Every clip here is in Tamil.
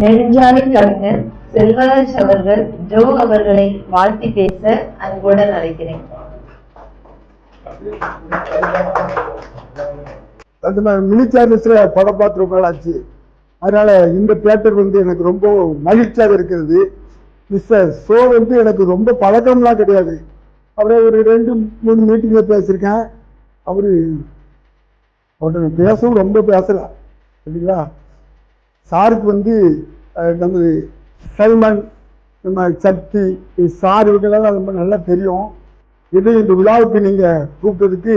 நெடுஞ்சாலை கவிஞர் செல்வராஜ் அவர்கள் ஜோ அவர்களை வாழ்த்தி பேச அன்புடன் அழைக்கிறேன். அது நான் மினி சார்ஜஸ்ல படம் பார்த்து ரொம்ப ஆச்சு. அதனால இந்த தியேட்டர் வந்து எனக்கு ரொம்ப மகிழ்ச்சியாக இருக்கிறது. மிஸ் ஷோ வந்து எனக்கு ரொம்ப பழக்கம்லாம் கிடையாது. அப்படியே ஒரு ரெண்டு மூணு மீட்டிங்கில் பேசியிருக்கேன். அவரு அவர்கிட்ட பேசவும் ரொம்ப பேசலாம் சரிங்களா? சாருக்கு வந்து நம்ம நமது சைமன் நம்ம சக்தி சார் இவங்களெல்லாம் ரொம்ப நல்லா தெரியும். இது இந்த விழாவுக்கு நீங்கள் கூப்பிட்டதுக்கு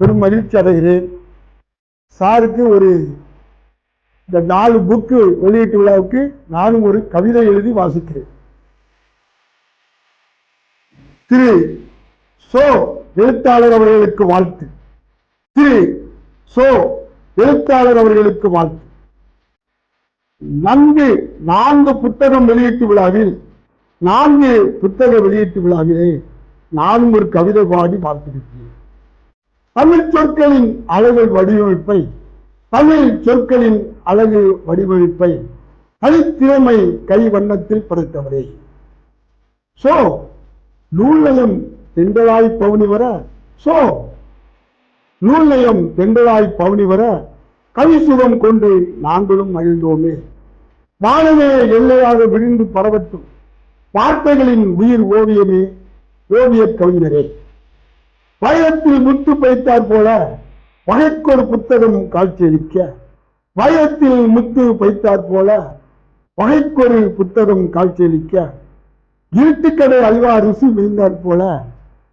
பெரும் மகிழ்ச்சி அடைகிறேன். சாருக்கு ஒரு இந்த நாலு புக்கு வெளியீட்டு விழாவுக்கு நானும் ஒரு கவிதை எழுதி வாசிக்கிறேன். திரு சோ எழுத்தாளர் அவர்களுக்கு வாழ்த்து. திரு சோ எழுத்தாளர் அவர்களுக்கு வாழ்த்து. நன்கு நான்கு புத்தகம் வெளியீட்டு விழாவில் நான்கு புத்தக வெளியீட்டு விழாவிலே நானும் ஒரு கவிதை பாடி பார்த்திருக்கிறேன். தமிழ் சொற்களின் அழகு வடிவமைப்பை தமிழ் சொற்களின் அழகு வடிவமைப்பை தனித்திறமை கை வண்ணத்தில் படைத்தவரே. சோ நூல்நயம் தெண்டலாய் பவுனி வர சோ நூல்நயம் தெண்டலாய் பவுனி வர கவிசுகம் கொண்டு நாங்களும் மகிழ்ந்தோமே. வானமே எல்லையாக விழுந்து பரவட்டும். வார்த்தைகளின் உயிர் ஓவியமே ஓவிய கவிஞரே. வயத்தில் முத்து பைத்தார் போல வகைக்கொரு புத்தகம் காட்சியளிக்க. வயத்தில் முத்து பைத்தார் போல வகைக்கொரு புத்தகம் காட்சியளிக்க. இருட்டுக்கடை அல்வா ருசி விழுந்தார் போல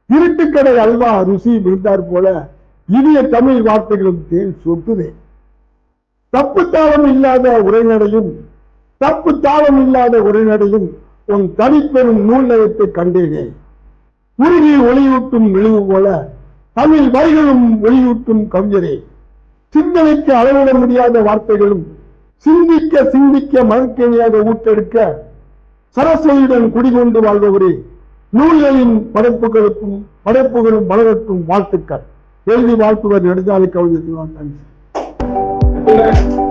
இருட்டுக்கடை அல்வா ருசி விழுந்தார் போல இனிய தமிழ் வார்த்தைகளும் தேன் சொட்டுதேன் தப்பு தாளம் இல்லாத உரைநடையும் தப்பு தாளம் இல்லாத உரைநடையும் உன் தனிப்பெரும் நூல் நயத்தை கண்டேனே. உருகி ஒளியூட்டும் விழிவு போல தமிழ் வரிகளும் ஒளியூட்டும் கவிஞரே. சிந்தனைக்கு அளவிட முடியாத வார்த்தைகளும் சிந்திக்க சிந்திக்க மனக்கேணியாக ஊட்டெடுக்க சரஸ்வதியுடன் குடிகொண்டு வாழ்பவரே. நூல்களின் படைப்புகளுக்கும் படைப்புகளும் வளரட்டும் வாழ்த்துக்கள். எழுதி வாழ்த்துவர் நெடுஞ்சாலை கவிஞர் Amen.